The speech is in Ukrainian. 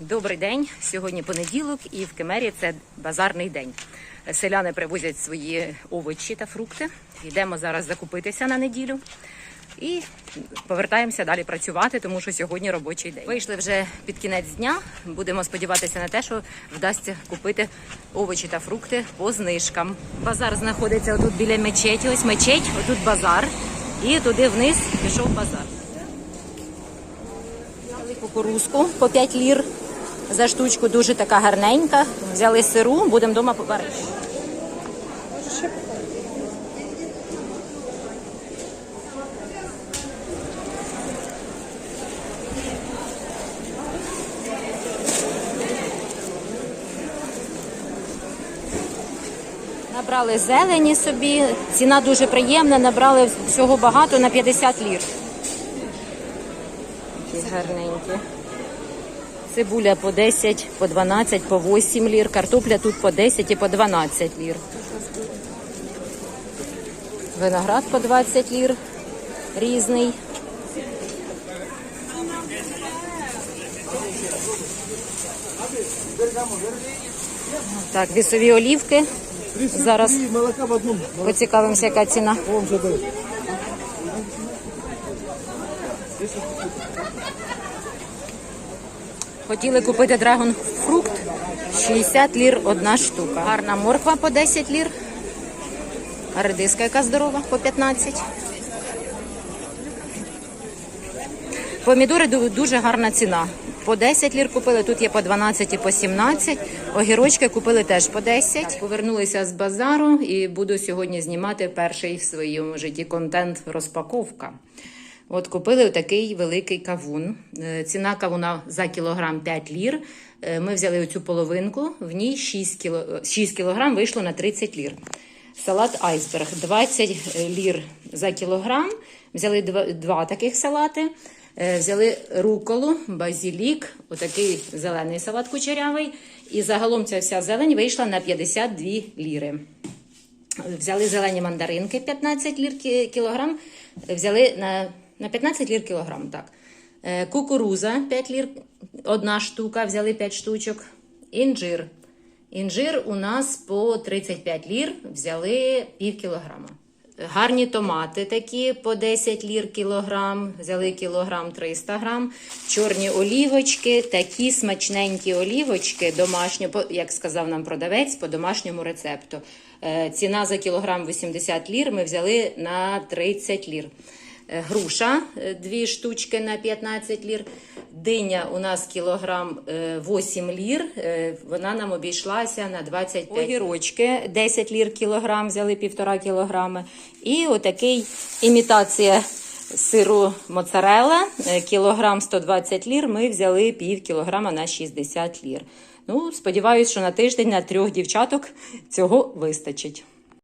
Добрий день. Сьогодні понеділок, і в Кемері це базарний день. Селяни привозять свої овочі та фрукти. Йдемо зараз закупитися на неділю і повертаємося далі працювати, тому що сьогодні робочий день. Вийшли вже під кінець дня. Будемо сподіватися на те, що вдасться купити овочі та фрукти по знижкам. Базар знаходиться отут біля мечеті. Ось мечеть, отут базар, і туди вниз пішов базар. Кукурузку по 5 лір за штучку, дуже така гарненька. Взяли сиру, будемо вдома поварити. Набрали зелені собі, ціна дуже приємна, набрали всього багато на 50 лір. Такі гарненькі. Цибуля по 10, по 12, по 8 лір. Картопля тут по 10 і по 12 лір. Виноград по 20 лір. Різний. Так, вісові олівки. Зараз поцікавимося, яка ціна. Хотіли купити драгон фрукт 60 лір одна штука. Гарна морква по 10 лір. Редиска яка здорова по 15. Помідори дуже гарна ціна. По 10 лір купили, тут є по 12 і по 17. Огірочки купили теж по 10. Повернулися з базару і буду сьогодні знімати перший в своєму житті контент розпаковка. От купили такий великий кавун. Е, Ціна кавуна за кілограм 5 лір. Е, Ми взяли оцю половинку, в ній 6, кіло, 6 кілограм вийшло на 30 лір. Салат айсберг 20 лір за кілограм. Взяли два, таких салати. Е, Взяли руколу, базілік, отакий зелений салат кучерявий. І загалом ця вся зелень вийшла на 52 ліри. Взяли зелені мандаринки 15 лір кілограм. Взяли на, на 15 лір кілограм, так. Е, Кукуруза 5 лір, одна штука, взяли 5 штучок. Інжир. Інжир у нас по 35 лір, взяли пів кілограма. Гарні томати такі по 10 лір кілограм, взяли кілограм 300 грам. Чорні олівочки, такі смачненькі олівочки, домашньо, як сказав нам продавець, по домашньому рецепту. Е, Ціна за кілограм 80 лір, ми взяли на 30 лір. Е, Груша е, дві штучки на 15 лір. Диня у нас кілограм е, 8 лір. е, Вона нам обійшлася на 25. Огірочки 10 лір кілограм, взяли півтора кілограми. І отакий імітація сиру моцарелла, кілограм 120 лір. Ми взяли пів кілограма на 60 лір. Ну, сподіваюсь, що на тиждень на трьох дівчаток цього вистачить.